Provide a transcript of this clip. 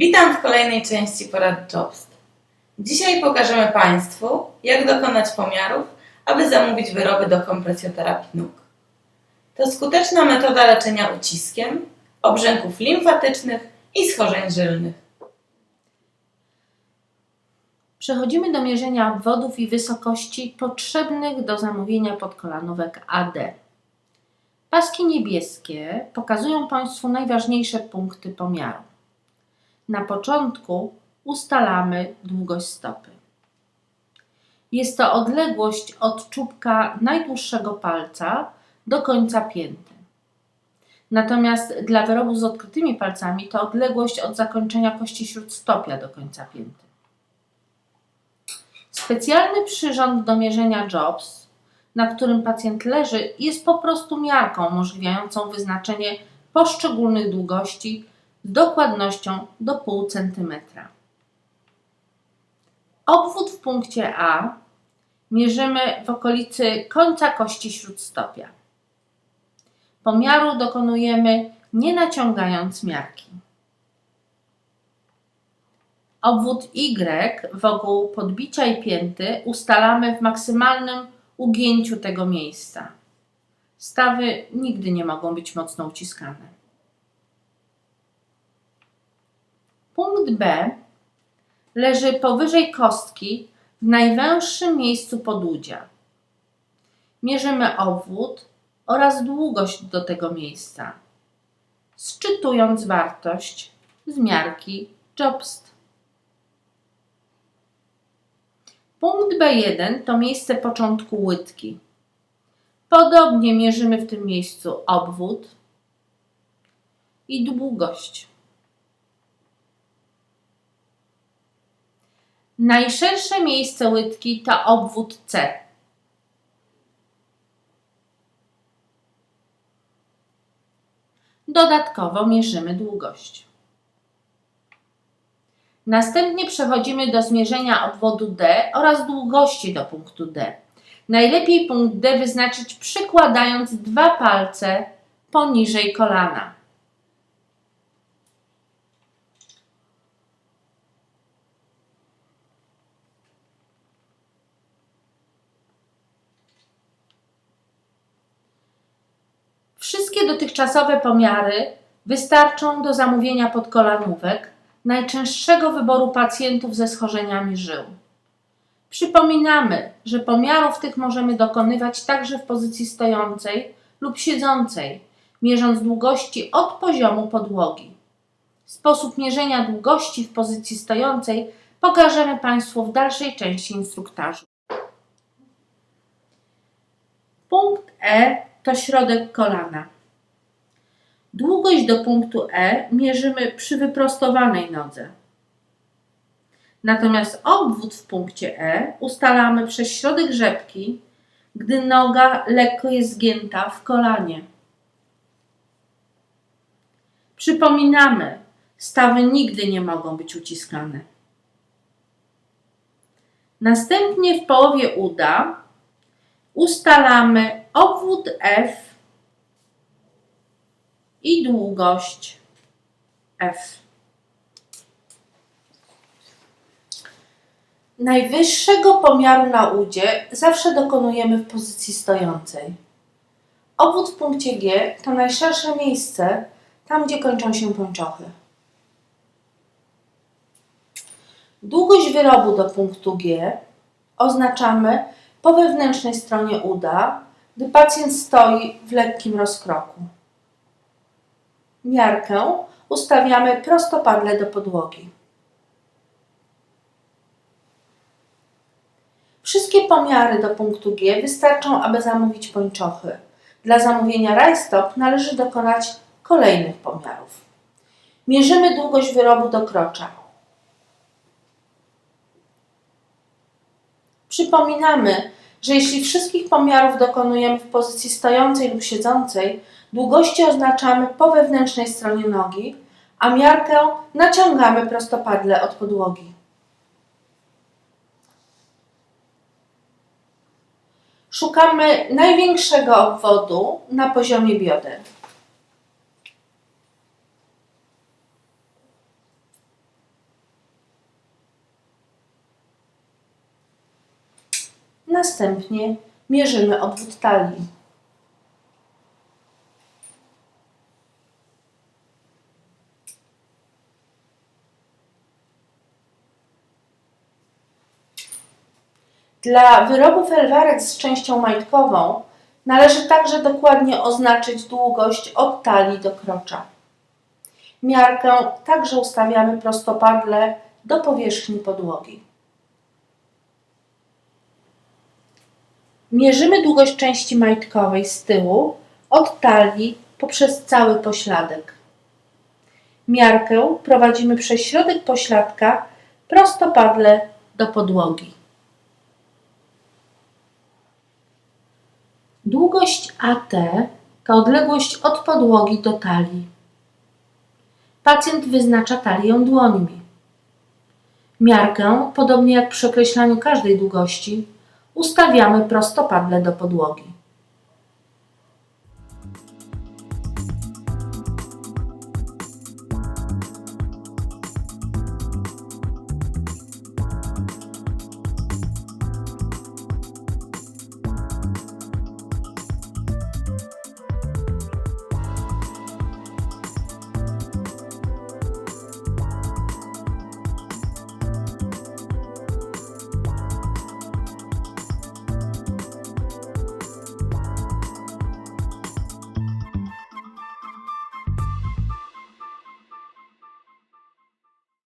Witam w kolejnej części porad Jobst. Dzisiaj pokażemy Państwu, jak dokonać pomiarów, aby zamówić wyroby do kompresjoterapii nóg. To skuteczna metoda leczenia uciskiem, obrzęków limfatycznych i schorzeń żylnych. Przechodzimy do mierzenia obwodów i wysokości potrzebnych do zamówienia podkolanówek AD. Paski niebieskie pokazują Państwu najważniejsze punkty pomiaru. Na początku ustalamy długość stopy. Jest to odległość od czubka najdłuższego palca do końca pięty. Natomiast dla wyrobów z odkrytymi palcami to odległość od zakończenia kości śródstopia do końca pięty. Specjalny przyrząd do mierzenia JOBS, na którym pacjent leży, jest po prostu miarką umożliwiającą wyznaczenie poszczególnych długości z dokładnością do pół centymetra. Obwód w punkcie A mierzymy w okolicy końca kości śródstopia. Pomiaru dokonujemy nie naciągając miarki. Obwód Y wokół podbicia i pięty ustalamy w maksymalnym ugięciu tego miejsca. Stawy nigdy nie mogą być mocno uciskane. Punkt B leży powyżej kostki w najwęższym miejscu podłudzia. Mierzymy obwód oraz długość do tego miejsca, sczytując wartość z miarki Jobst. Punkt B1 to miejsce początku łydki. Podobnie mierzymy w tym miejscu obwód i długość. Najszersze miejsce łydki to obwód C. Dodatkowo mierzymy długość. Następnie przechodzimy do zmierzenia obwodu D oraz długości do punktu D. Najlepiej punkt D wyznaczyć przykładając dwa palce poniżej kolana. Wszystkie dotychczasowe pomiary wystarczą do zamówienia podkolanówek, najczęstszego wyboru pacjentów ze schorzeniami żył. Przypominamy, że pomiarów tych możemy dokonywać także w pozycji stojącej lub siedzącej, mierząc długości od poziomu podłogi. Sposób mierzenia długości w pozycji stojącej pokażemy Państwu w dalszej części instruktażu. Punkt E to środek kolana. Długość do punktu E mierzymy przy wyprostowanej nodze. Natomiast obwód w punkcie E ustalamy przez środek rzepki, gdy noga lekko jest zgięta w kolanie. Przypominamy, stawy nigdy nie mogą być uciskane. Następnie w połowie uda ustalamy obwód F i długość F. Najwyższego pomiaru na udzie zawsze dokonujemy w pozycji stojącej. Obwód w punkcie G to najszersze miejsce, tam gdzie kończą się pończochy. Długość wyrobu do punktu G oznaczamy po wewnętrznej stronie uda, gdy pacjent stoi w lekkim rozkroku. Miarkę ustawiamy prostopadle do podłogi. Wszystkie pomiary do punktu G wystarczą, aby zamówić pończochy. Dla zamówienia rajstop należy dokonać kolejnych pomiarów. Mierzymy długość wyrobu do krocza. Przypominamy, że jeśli wszystkich pomiarów dokonujemy w pozycji stojącej lub siedzącej, Długości oznaczamy po wewnętrznej stronie nogi, a miarkę naciągamy prostopadle od podłogi. Szukamy największego obwodu na poziomie bioder. Następnie mierzymy obwód talii. Dla wyrobu felwarek z częścią majtkową należy także dokładnie oznaczyć długość od talii do krocza. Miarkę także ustawiamy prostopadle do powierzchni podłogi. Mierzymy długość części majtkowej z tyłu od talii poprzez cały pośladek. Miarkę prowadzimy przez środek pośladka prostopadle do podłogi. Długość AT to odległość od podłogi do talii. Pacjent wyznacza talię dłońmi. Miarkę, podobnie jak przy określaniu każdej długości, ustawiamy prostopadle do podłogi.